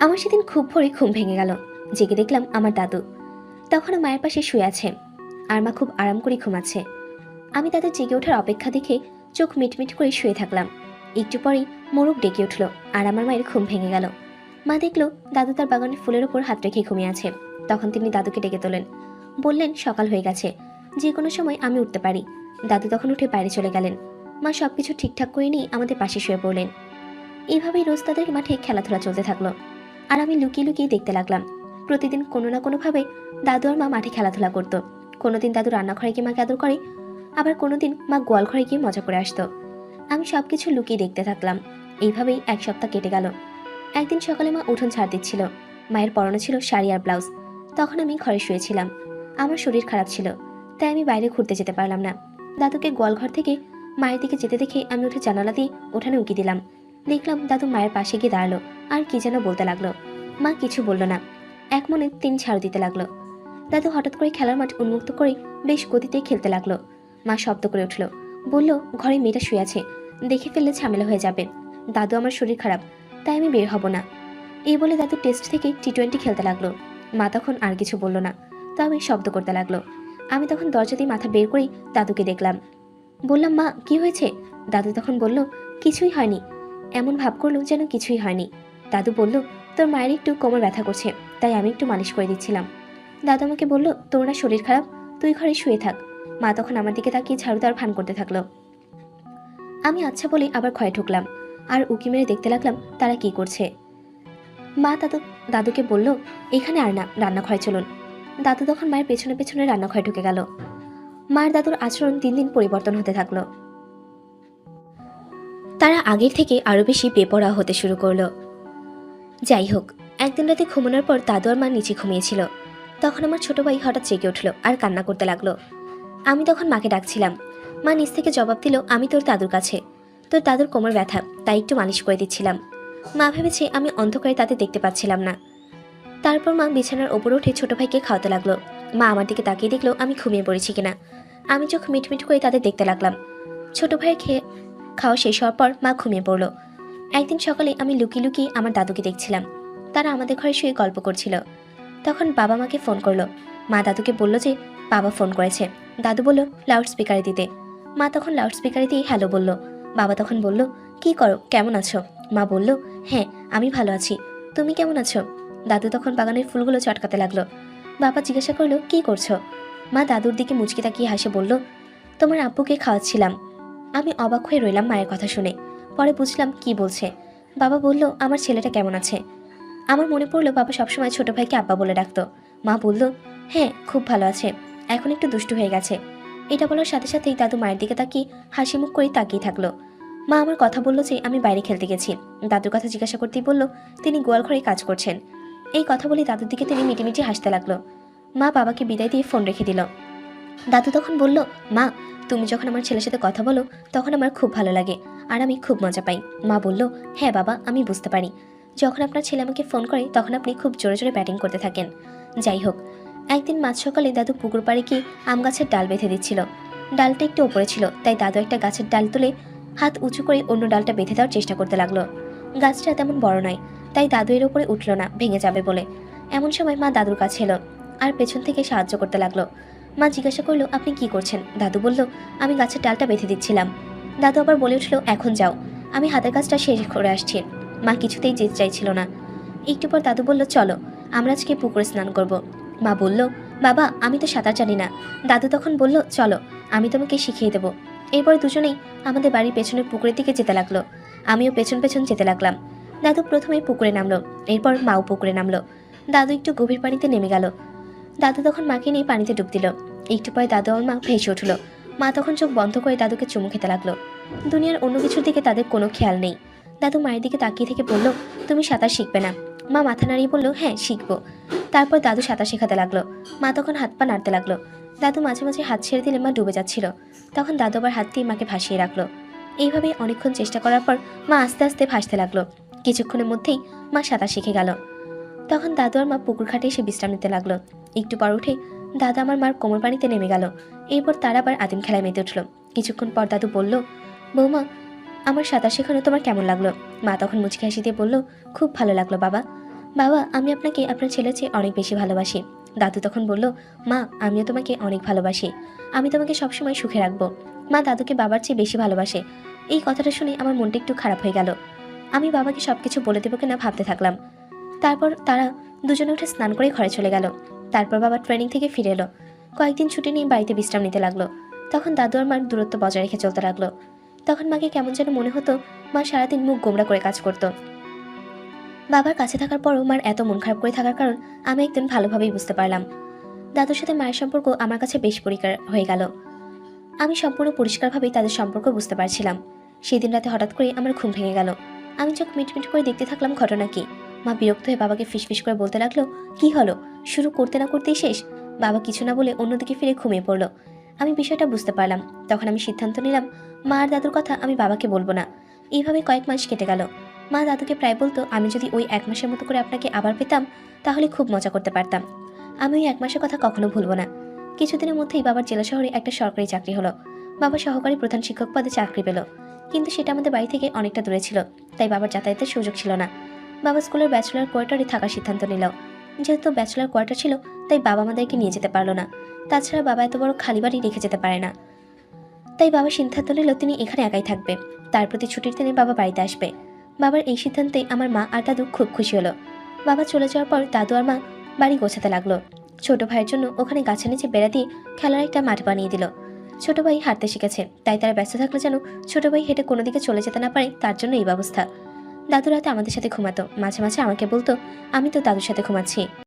আমার সেদিন খুব ভোরে ঘুম ভেঙে গেল। জেগে দেখলাম আমার দাদু। তখনও মায়ের পাশে শুয়ে আছে। আর মা খুব আরাম করে ঘুমাচ্ছে। আমি তাদের জেগে ওঠার অপেক্ষা দেখে চোখ মিটমিট করে শুয়ে থাকলাম। একটু পরেই মোরগ ডেকে উঠল আর আমার মায়ের ঘুম ভেঙে গেল। মা দেখল দাদু তার বাগানে ফুলের ওপর হাত রেখে ঘুমিয়ে আছে। তখন তিনি দাদুকে ডেকে তোলেন। বললেন, সকাল হয়ে গেছে। যে কোনো সময় আমি উঠতে পারি। দাদু তখন উঠে বাইরে চলে গেলেন। মা সবকিছু ঠিকঠাক করে নিয়ে আমাদের পাশে শুয়ে পড়লেন। এইভাবেই রোজ তাদের মাঠে খেলাধুলা চলতে থাকল। আর আমি লুকিয়ে লুকিয়ে দেখতে লাগলাম। প্রতিদিন কোনো না কোনোভাবে দাদু আর মা মাঠে খেলাধুলা করতো। কোনোদিন দাদু রান্নাঘরে গিয়ে মাকে আদর করে, আবার কোনোদিন মা গোয়াল ঘরে গিয়ে মজা করে আসতো। আমি সব কিছু লুকিয়ে দেখতে থাকলাম। এইভাবেই এক সপ্তাহ কেটে গেল। একদিন সকালে মা উঠোন ছাড় দিচ্ছিল। মায়ের পরনে ছিল শাড়ি আর ব্লাউজ। তখন আমি ঘরে শুয়েছিলাম। আমার শরীর খারাপ ছিল, তাই আমি বাইরে ঘুরতে যেতে পারলাম না। দাদুকে গোয়ালঘর থেকে মায়ের দিকে যেতে দেখে আমি উঠে জানালা দিয়ে উঠানে উঁকি দিলাম। দেখলাম দাদু মায়ের পাশে গিয়ে দাঁড়াল, আর কি যেন বলতে লাগল। মা কিছু বলল না। এক মনে তিনি ছাড় দিতে লাগল। দাদু হঠাৎ করে খেলার মাঠ উন্মুক্ত করে বেশ গতিতে খেলতে লাগল। মা শব্দ করে উঠল, বলল, ঘরে মেয়েটা শুয়ে আছে। দেখে ফেললে ঝামেলা হয়ে যাবে। দাদু আমার শরীর খারাপ, তাই আমি বের হব না। এই বলে দাদু টেস্ট থেকে টি টোয়েন্টি খেলতে লাগল। মা তখন আর কিছু বলল না, তবে শব্দ করতে লাগল। আমি তখন দরজা দিয়ে মাথা বের করেই দাদুকে দেখলাম। বললাম, মা, কি হয়েছে? দাদু তখন বলল, কিছুই হয়নি। এমন ভাব করল যেন কিছুই হয়নি। দাদু বলল, তোর মায়ের একটু কোমর ব্যথা করছে, তাই আমি একটু মালিশ করে দিচ্ছিলাম। দাদু আমাকে বলল, তোর না শরীর খারাপ, তুই ঘরে শুয়ে থাক। মা তখন আমার দিকে তাকিয়ে ঝাড়ু দেওয়ার ভান করতে থাকল। আমি আচ্ছা বলে আবার ঘরে ঢুকলাম, আর উকি মেরে দেখতে লাগলাম তারা কি করছে। মা দাদু, দাদুকে বলল, এখানে আর না, রান্নাঘরে চলুন। দাদু তখন মায়ের পেছনে পেছনে রান্নাঘরে ঢুকে গেল। মায়ের দাদুর আচরণ দিন দিন পরিবর্তন হতে থাকল। তারা আগের থেকে আরও বেশি বেপরোয়া হতে শুরু করল। যাই হোক, একদিন রাতে ঘুমানোর পর দাদু আর মা নিচে ঘুমিয়েছিল। তখন আমার ছোট ভাই হঠাৎ জেগে উঠল আর কান্না করতে লাগল। আমি তখন মাকে ডাকছিলাম। মা নিচ থেকে জবাব দিল, আমি তোর দাদুর কাছে। তোর দাদুর কোমর ব্যথা, তাই একটু মালিশ করে দিচ্ছিলাম। মা ভেবেছে আমি অন্ধকারে তাতে দেখতে পাচ্ছিলাম না। তারপর মা বিছানার ওপর উঠে ছোট ভাইকে খাওয়াতে লাগল। মা আমার দিকে তাকিয়ে দেখল আমি ঘুমিয়ে পড়েছি কিনা। আমি চোখ মিটমিট করে তাদের দেখতে লাগলাম। ছোট ভাইয়ের খেয়ে খাওয়া শেষ হওয়ার পর মা ঘুমিয়ে পড়ল। একদিন সকালে আমি লুকিয়ে লুকিয়ে আমার দাদুকে দেখছিলাম। তারা আমাদের ঘরে শুয়ে গল্প করছিল। তখন বাবা মাকে ফোন করল। মা দাদুকে বলল যে, বাবা ফোন করেছে। দাদু বলল, লাউড স্পিকারে দিতে। মা তখন লাউড স্পিকারে দিয়ে হ্যালো বলল। বাবা তখন বলল, কি করো? কেমন আছো? মা বলল হ্যাঁ আমি ভালো আছি। তুমি কেমন আছো? দাদু তখন বাগানের ফুলগুলো চটকাতে লাগল। বাবা জিজ্ঞাসা করল, কি করছ? মা দাদুর দিকে মুচকি তাকিয়ে হাসে বলল, তোমার আব্বুকে খাওয়াচ্ছিলাম। আমি অবাক হয়ে রইলাম মায়ের কথা শুনে। পরে বুঝলাম কি বলছে। বাবা বলল, আমার ছেলেটা কেমন আছে? আমার মনে পড়ল বাবা সবসময় ছোট ভাইকে আব্বা বলে ডাকতো। মা বলল হ্যাঁ খুব ভালো আছে। এখন একটু দুষ্টু হয়ে গেছে। এটা বলার সাথে সাথেই দাদু মায়ের দিকে তাকিয়ে হাসি মুখ করে তাকিয়ে থাকল। মা আমার কথা বলল যে, আমি বাইরে খেলতে গেছি। দাদুর কথা জিজ্ঞাসা করতেই বলল, তিনি গোয়াল ঘরে কাজ করছেন। এই কথা বলে দাদুর দিকে তিনি মিটিমিটি হাসতে লাগল। মা বাবাকে বিদায় দিয়ে ফোন রেখে দিল। দাদু তখন বলল, মা তুমি যখন আমার ছেলের সাথে কথা বলো, তখন আমার খুব ভালো লাগে। আর আমি খুব মজা পাই। মা বলল হ্যাঁ বাবা, আমি বুঝতে পারি। যখন আপনার ছেলে আমাকে ফোন করে, তখন আপনি খুব জোরে জোরে ব্যাটিং করতে থাকেন। যাই হোক, একদিন মাঝ সকালে দাদু পুকুর পাড়ে গিয়ে আম গাছের ডাল বেঁধে দিচ্ছিল। ডালটা একটু ওপরে ছিল, তাই দাদু একটা গাছের ডাল তুলে হাত উঁচু করে অন্য ডালটা বেঁধে দেওয়ার চেষ্টা করতে লাগল। গাছটা তেমন বড় নয়, তাই দাদু এর ওপরে উঠল না, ভেঙে যাবে বলে। এমন সময় মা দাদুর কাছে এলো, আর পেছন থেকে সাহায্য করতে লাগল। মা জিজ্ঞাসা করল, আপনি কি করছেন? দাদু বলল, আমি গাছের ডালটা বেঁধে দিচ্ছিলাম। দাদু আবার বলে উঠল, এখন যাও। আমি হাতের কাজটা শেষ করে আসছি। মা কিছুতেই যেতে চাইছিল না। একটু পর দাদু বলল, চলো, আমরা আজকে পুকুরে স্নান করব। মা বলল, বাবা, আমি তো সাঁতার জানি না। দাদু তখন বলল, চলো, আমি তোমাকে শিখিয়ে দেবো। এরপর দুজনেই আমাদের বাড়ির পেছনের পুকুরের দিকে যেতে লাগল। আমিও পেছন পেছন যেতে লাগলাম। দাদু প্রথমে পুকুরে নামলো, এরপর মাও পুকুরে নামলো। দাদু একটু গভীর পানিতে নেমে গেল। দাদু তখন মাকে নিয়ে পানিতে ডুব দিল। একটু পরে দাদু আর মা ভেসে উঠল। মা তখন চোখ বন্ধ করে দাদুকে চুমু খেতে লাগল। দুনিয়ার অন্য কিছুর দিকে তাদের কোনো খেয়াল নেই। দাদু মায়ের দিকে তাকিয়ে থেকে বলল, তুমি সাঁতার শিখবে না। মা মাথা নাড়িয়ে বলল হ্যাঁ শিখব। তারপর দাদু সাঁতার শেখাতে লাগল। মা তখন হাত পা নাড়তে লাগল। দাদু মাঝে মাঝে হাত ছেড়ে দিলে মা ডুবে যাচ্ছিল। তখন দাদু আবার হাত দিয়ে মাকে ভাসিয়ে রাখল। এইভাবে অনেকক্ষণ চেষ্টা করার পর মা আস্তে আস্তে ভাসতে লাগল। কিছুক্ষণের মধ্যেই মা সাঁতার শিখে গেল। তখন দাদু আর মা পুকুর ঘাটে এসে বিশ্রাম নিতে লাগল। একটু পর উঠে দাদা আমার মার কোমর পানিতে নেমে গেল। এরপর তারা আবার আদিম খেলায় মেতে উঠল। কিছুক্ষণ পর দাদু বলল, বৌমা, আমার সাঁতার শেখানো তোমার কেমন লাগল? মা তখন মুচকি হাসি দিয়ে বলল, খুব ভালো লাগল বাবা। বাবা, আমি আপনাকে, আপনার ছেলের চেয়ে অনেক বেশি ভালোবাসি। দাদু তখন বলল, মা, আমিও তোমাকে অনেক ভালোবাসি। আমি তোমাকে সবসময় সুখে রাখব। মা দাদুকে বাবার চেয়ে বেশি ভালোবাসে। এই কথাটা শুনে আমার মনটা একটু খারাপ হয়ে গেল। আমি বাবাকে সব কিছু বলে দেবো কিনা ভাবতে থাকলাম। তারপর তারা দুজনে উঠে স্নান করে ঘরে চলে গেল। তারপর বাবা ট্রেনিং থেকে ফিরে এলো। কয়েকদিন ছুটি নিয়ে বাড়িতে বিশ্রাম নিতে লাগল। তখন দাদু আর মার দূরত্ব বজায় রেখে চলতে লাগল। তখন মাকে কেমন যেন মনে হতো, মা সারাদিন মুখ গোমরা করে কাজ করতো। বাবার কাছে থাকার পরও মার এত মন খারাপ করে থাকার কারণ আমি একদিন ভালোভাবেই বুঝতে পারলাম। দাদুর সাথে মায়ের সম্পর্ক আমার কাছে বেশ পরিষ্কার হয়ে গেল। আমি সম্পূর্ণ পরিষ্কারভাবেই তাদের সম্পর্ক বুঝতে পারছিলাম। সেদিন রাতে হঠাৎ করে আমার ঘুম ভেঙে গেল। আমি চোখ মিটমিট করে দেখতে থাকলাম ঘটনা কি। মা বিরক্ত হয়ে বাবাকে ফিসফিস করে বলতে লাগল, কি হলো? শুরু করতে না করতেই শেষ? বাবা কিছু না বলে অন্যদিকে ফিরে ঘুমিয়ে পড়ল। আমি বিষয়টা বুঝতে পারলাম। তখন আমি সিদ্ধান্ত নিলাম, মা আর দাদুর কথা আমি বাবাকে বলব না। এইভাবে কয়েক মাস কেটে গেল। মা দাদুকে প্রায় বলতো, আমি যদি ওই এক মাসের মতো করে আপনাকে আবার পেতাম, তাহলে খুব মজা করতে পারতাম। আমি ওই এক মাসের কথা কখনো ভুলবো না। কিছুদিনের মধ্যেই বাবার জেলা শহরে একটা সরকারি চাকরি হলো। বাবা সহকারী প্রধান শিক্ষক পদে চাকরি পেল। কিন্তু সেটা আমাদের বাড়ি থেকে অনেকটা দূরে ছিল, তাই বাবার যাতায়াতের সুযোগ ছিল না। বাবা স্কুলের ব্যাচেলার কোয়ার্টারে থাকার সিদ্ধান্ত নিল। যেহেতু ব্যাচেলার কোয়ার্টার ছিল, তাই বাবা আমাদেরকে নিয়ে যেতে পারল না। তাছাড়া বাবা এত বড় খালি বাড়ি রেখে যেতে পারে না। তাই বাবা সিদ্ধান্ত নিল তিনি এখানে একাই থাকবে। তার প্রতি ছুটির দিনে বাবা বাড়িতে আসবে। বাবার এই সিদ্ধান্তে আমার মা আর দাদু খুব খুশি হলো। বাবা চলে যাওয়ার পর দাদু আর মা বাড়ি গোছাতে লাগল। ছোট ভাইয়ের জন্য ওখানে গাছের নিচে বেড়া দিয়ে খেলার একটা মাঠ বানিয়ে দিল। ছোট ভাই হাঁটতে শিখেছে, তাই তারা ব্যস্ত থাকলে যেন ছোট ভাই হেঁটে কোনো দিকে চলে যেতে না পারে, তার জন্য এই ব্যবস্থা। দাদু রাতে আমাদের সাথে ঘুমাতো। মাঝে মাঝে আমাকে বলতো আমি তো দাদুর সাথে ঘুমাচ্ছি।